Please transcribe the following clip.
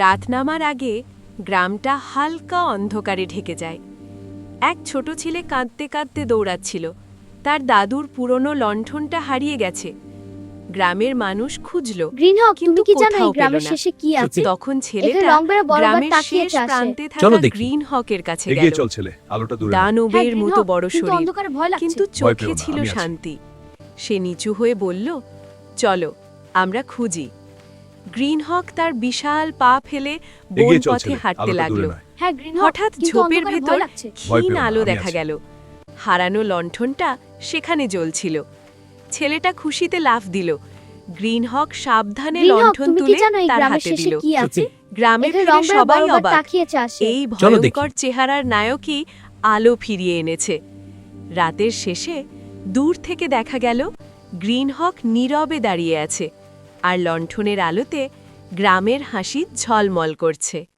রাত নামার আগে গ্রামটা হালকা অন্ধকারে ঢেকে যায়। এক ছোট ছেলে কাঁদতে কাঁদতে দৌড়াচ্ছিল। তার দাদুর পুরনো লণ্ঠনটা হারিয়ে গেছে। গ্রামের মানুষ খুঁজল কিন্তু কি জানো কোথাও পেল গ্রামের না। শেষে কি আছে? তখন ছেলেটা গ্রামের শেষ প্রান্তে থাকা গ্রিন হকের কাছে এগিয়ে গেল। চল ছেলে আলোটা দূরে নাও। হ্যাঁ, দানবের মতো বড় শরীর। অন্ধকারে ভয় লাগছে। কিন্তু চোখে ছিল শান্তি। সে নিচু হয়ে বলল চলো আমরা খুঁজি। গ্রিন হক তার বিশাল পা ফেলে বন পথে হাঁটতে লাগল। হ্যাঁ গ্রিন হক হঠাৎ ঝোপের ভেতর ক্ষীণ আলো দেখা। গেল। হারানো লণ্ঠনটা সেখানে জ্বলছিল। ছেলেটা খুশিতে লাফ দিল। গ্রিন হক সাবধানে লণ্ঠন তুলে তার গ্রামের হাতে দিল। গ্রামে ফিরে সবাই অবাক। এই ভয়ঙ্কর চেহারার নায়কই আলো ফিরিয়ে এনেছে। রাতের শেষে দূর থেকে দেখা গেল গ্রিন হক নীরবে দাঁড়িয়ে আছে। আর লণ্ঠনের আলোতে গ্রামের হাসি ঝলমল করছে।